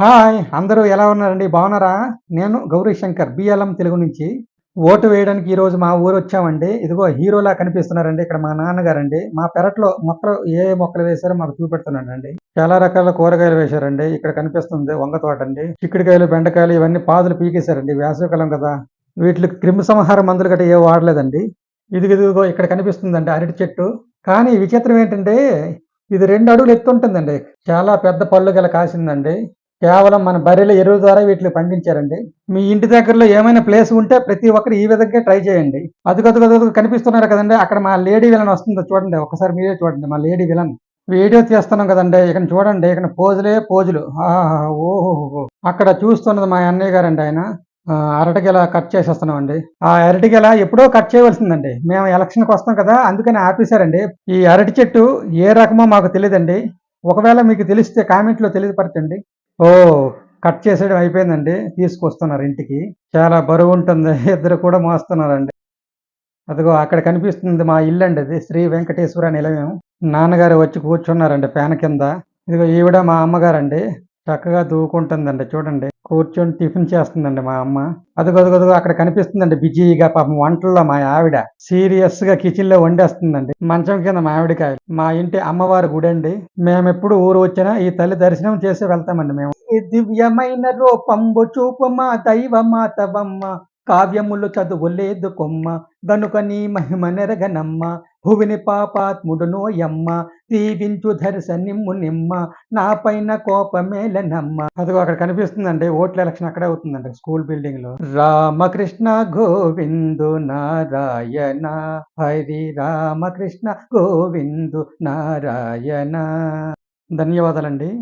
Hi అందరూ ఎలా ఉన్నారండి? బాగున్నారా? నేను గౌరీ శంకర్ బిఎల్ఎం తెలుగు నుంచి. ఓటు వేయడానికి ఈ రోజు మా ఊరు వచ్చామండి. ఇదిగో హీరోలా కనిపిస్తున్నారండి ఇక్కడ మా నాన్నగారండి. మా పెరట్లో మొక్కలు ఏ మొక్కలు వేశారో మాకు చూపెడుతున్నాడండి. చాలా రకాల కూరగాయలు వేశారండి. ఇక్కడ కనిపిస్తుంది వంగ తోట అండి చిక్కుడుకాయలు బెండకాయలు ఇవన్నీ పాదులు పీకేశారండి. వేసవికాలం కదా. వీటికి క్రిమి సంహార మందులు గట్రా ఏ వాడలేదండి. ఇది ఇదిగో ఇక్కడ కనిపిస్తుందండి అరటి చెట్టు. కానీ విచిత్రం ఏంటంటే ఇది రెండు అడుగులు ఎత్తు ఉంటుందండి. చాలా పెద్ద పళ్ళు గల కాసిందండి. కేవలం మన బర్రెల ఎరువు ద్వారా వీటిని పండించారండి. మీ ఇంటి దగ్గరలో ఏమైనా ప్లేస్ ఉంటే ప్రతి ఒక్కరు ఈ విధంగా ట్రై చేయండి. అదుగదుగదుగు కనిపిస్తున్నారు కదండి అక్కడ మా లేడీ విలన్ వస్తుందో చూడండి ఒకసారి మీరే చూడండి మా లేడీ విలన్. వీడియో తీస్తున్నాం కదండి ఇక్కడ చూడండి ఇక్కడ పోజులే పోజులు. ఓహో అక్కడ చూస్తున్నది మా అన్నయ్య గారండి ఆయన. అరటిగెల కట్ చేసేస్తున్నామండి. ఆ అరటిగెల ఎప్పుడో కట్ చేయవలసిందండి. మేము ఎలక్షన్కి వస్తాం కదా అందుకని ఆపేశారండి. ఈ అరటి చెట్టు ఏ రకమో మాకు తెలియదండి. ఒకవేళ మీకు తెలిస్తే కామెంట్లో తెలియపరచండి. ఓ కట్ చేసేయడం అయిపోయిందండి. తీసుకొస్తున్నారు ఇంటికి. చాలా బరువు ఉంటుంది. ఇద్దరు కూడా మోస్తున్నారండి. అదిగో అక్కడ కనిపిస్తుంది మా ఇల్లు అండి అది. శ్రీ వెంకటేశ్వర నిలయం. నాన్నగారు వచ్చి కూర్చున్నారండి ఫ్యాన్ కింద. ఇదిగో ఈవిడ మా అమ్మగారండి. చక్కగా దూకుంటుందండి. చూడండి. కూర్చొని టిఫిన్ చేస్తుందండి మా అమ్మ. అదిగో అక్కడ కనిపిస్తుందండి బిజీగా పాపం వంటల్లో మా ఆవిడ. సీరియస్గా కిచెన్లో వండేస్తుందండి. మంచం కింద మామిడికాయలు మా ఇంటి అమ్మవారి గుడి అండి. మేము ఎప్పుడు ఊరు వచ్చినా ఈ తల్లి దర్శనం చేసి వెళ్తామండి మేము. ఈ దివ్యమైన రూపంబు చూపమా దైవమాతవమ్మ. కావ్యములు చదువులేదు కొమ్మ. గనుక నీ మహిమ నెరగనమ్మ. భువిని పాపాత్ముడును యమ్మ. దీవించు దర్శనిమ్ము నిమ్మ నా పైన కోపమేలనమ్మ. అదిగో అక్కడ కనిపిస్తుందండి. ఓట్ల ఎలక్షన్ అక్కడే అవుతుందండి. స్కూల్ బిల్డింగ్లో రామకృష్ణ గోవిందు నారాయణ. హరి రామకృష్ణ గోవిందు నారాయణ. ధన్యవాదాలండి.